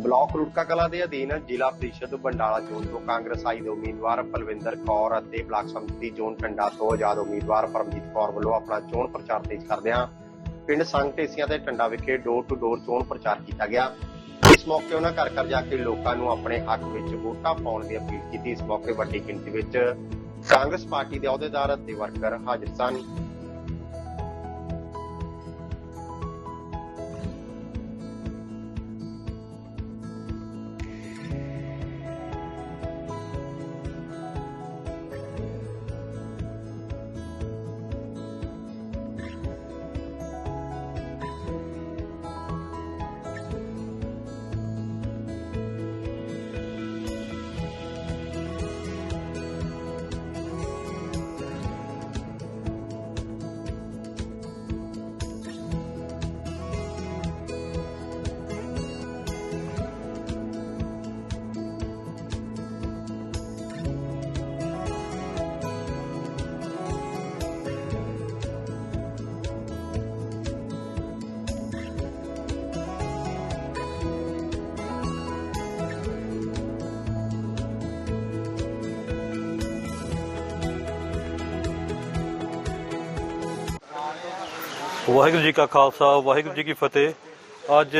Block Rurka ਕਲਾ ਦੇ ਅਧੀਨ ਜ਼ਿਲ੍ਹਾ ਪ੍ਰੀਸ਼ਦ ਬੰਡਾਲਾ ਜ਼ੋਨ ਤੋਂ ਕਾਂਗਰਸ ਆਈ ਦੇ ਉਮੀਦਵਾਰ ਪਲਵਿੰਦਰ ਕੌਰ ਅਤੇ ਬਲਾਕ ਸੰਮਤੀ ਜ਼ੋਨ ਟੰਡਾ ਤੋਂ ਆਜ਼ਾਦ ਉਮੀਦਵਾਰ ਪਰਮਜੀਤ ਕੌਰ ਵੱਲੋਂ ਆਪਣਾ ਚੋਣ ਪ੍ਰਚਾਰ ਤੇਜ਼ ਕਰਦਿਆਂ ਪਿੰਡ ਸੰਘ ਦੇ ਤੇ ਟੰਡਾ ਵਿਖੇ ਡੋਰ ਟੂ ਡੋਰ ਚੋਣ ਪ੍ਰਚਾਰ ਕੀਤਾ ਗਿਆ। ਇਸ ਮੌਕੇ ਉਹਨਾਂ ਘਰ ਘਰ ਜਾ ਕੇ ਲੋਕਾਂ ਨੂੰ ਆਪਣੇ ਹੱਕ ਵਿੱਚ ਵੋਟਾਂ ਪਾਉਣ ਦੀ ਅਪੀਲ ਕੀਤੀ। ਇਸ ਮੌਕੇ ਵੱਡੀ ਗਿਣਤੀ ਵਿੱਚ ਕਾਂਗਰਸ ਪਾਰਟੀ ਦੇ ਅਹੁਦੇਦਾਰ ਅਤੇ ਵਰਕਰ ਹਾਜ਼ਰ ਸਨ। ਵਾਹਿਗੁਰੂ ਜੀ ਕਾ ਖਾਲਸਾ, ਵਾਹਿਗੁਰੂ ਜੀ ਕੀ ਫਤਿਹ। ਅੱਜ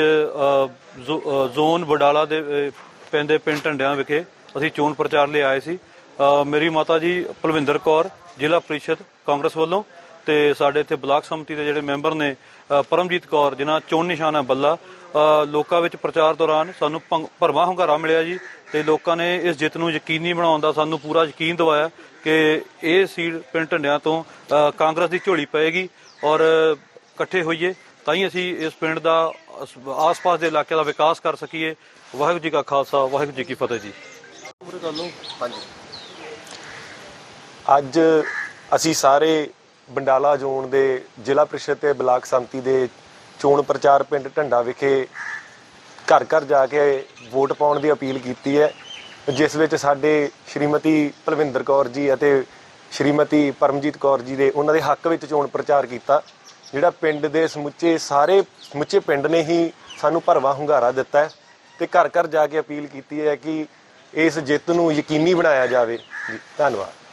ਜ਼ੋ- ਜ਼ੋਨ ਬਡਾਲਾ ਦੇ ਪੈਂਦੇ ਪਿੰਡ ਢੰਡਿਆਂ ਵਿਖੇ ਅਸੀਂ ਚੋਣ ਪ੍ਰਚਾਰ ਲਈ ਆਏ ਸੀ। ਮੇਰੀ ਮਾਤਾ ਜੀ ਪਲਵਿੰਦਰ ਕੌਰ, ਜ਼ਿਲ੍ਹਾ ਪ੍ਰੀਸ਼ਦ, ਕਾਂਗਰਸ ਵੱਲੋਂ ਤੇ ਸਾਡੇ ਇੱਥੇ ਬਲਾਕ ਸੰਮਤੀ ਦੇ ਜਿਹੜੇ ਮੈਂਬਰ ਨੇ ਪਰਮਜੀਤ ਕੌਰ, ਜਿਨ੍ਹਾਂ ਚੋਣ ਨਿਸ਼ਾਨ ਹੈ ਬੱਲਾ ਲੋਕਾਂ ਵਿੱਚ ਪ੍ਰਚਾਰ ਦੌਰਾਨ ਸਾਨੂੰ ਭੰਗ- ਭਰਵਾਂ ਹੁੰਗਾਰਾ ਮਿਲਿਆ ਜੀ ਤੇ ਲੋਕਾਂ ਨੇ ਇਸ ਜਿੱਤ ਨੂੰ ਯਕੀਨੀ ਬਣਾਉਣ ਦਾ ਸਾਨੂੰ ਪੂਰਾ ਯਕੀਨ ਦਿਵਾਇਆ ਕਿ ਇਹ ਸੀਟ ਪਿੰਡ ਢੰਡਿਆਂ ਤੋਂ ਕਾਂਗਰਸ ਦੀ ਝੋਲੀ ਪਏਗੀ ਔਰ ਇਕੱਠੇ ਹੋਈਏ ਤਾਂ ਹੀ ਅਸੀਂ ਇਸ ਪਿੰਡ ਦਾ ਆਸ-ਪਾਸ ਦੇ ਇਲਾਕੇ ਦਾ ਵਿਕਾਸ ਕਰ ਸਕੀਏ। ਵਾਹਿਗੁਰੂ ਜੀ ਕਾ ਖਾਲਸਾ ਵਾਹਿਗੁਰੂ ਜੀ ਕੀ ਫਤਿਹ ਜੀ। ਹਾਂਜੀ। ਅੱਜ ਅਸੀਂ ਸਾਰੇ ਬੰਡਾਲਾ ਜ਼ੋਨ ਦੇ ਜ਼ਿਲ੍ਹਾ ਪ੍ਰੀਸ਼ਦ ਤੇ ਬਲਾਕ ਸੰਮਤੀ ਦੇ ਚੋਣ ਪ੍ਰਚਾਰ ਪਿੰਡ ਢੰਡਾ ਵਿਖੇ ਘਰ ਘਰ ਜਾ ਕੇ ਵੋਟ ਪਾਉਣ ਦੀ ਅਪੀਲ ਕੀਤੀ ਹੈ ਜਿਸ ਵਿੱਚ ਸਾਡੇ ਸ਼੍ਰੀਮਤੀ ਪਲਵਿੰਦਰ ਕੌਰ ਜੀ ਅਤੇ ਸ਼੍ਰੀਮਤੀ ਪਰਮਜੀਤ ਕੌਰ ਜੀ ਦੇ ਉਹਨਾਂ ਦੇ ਹੱਕ ਵਿੱਚ ਚੋਣ ਪ੍ਰਚਾਰ ਕੀਤਾ। ਜਿਹੜਾ ਪਿੰਡ ਦੇ ਸਮੁੱਚੇ, ਸਾਰੇ ਸਮੁੱਚੇ ਪਿੰਡ ਨੇ ਹੀ ਸਾਨੂੰ ਭਰਵਾ ਹੁੰਗਾਰਾ ਦਿੱਤਾ ਹੈ ਤੇ ਘਰ ਘਰ ਜਾ ਕੇ ਅਪੀਲ ਕੀਤੀ ਹੈ ਕਿ ਇਸ ਜਿੱਤ ਨੂੰ ਯਕੀਨੀ ਬਣਾਇਆ ਜਾਵੇ। ਜੀ, ਧੰਨਵਾਦ।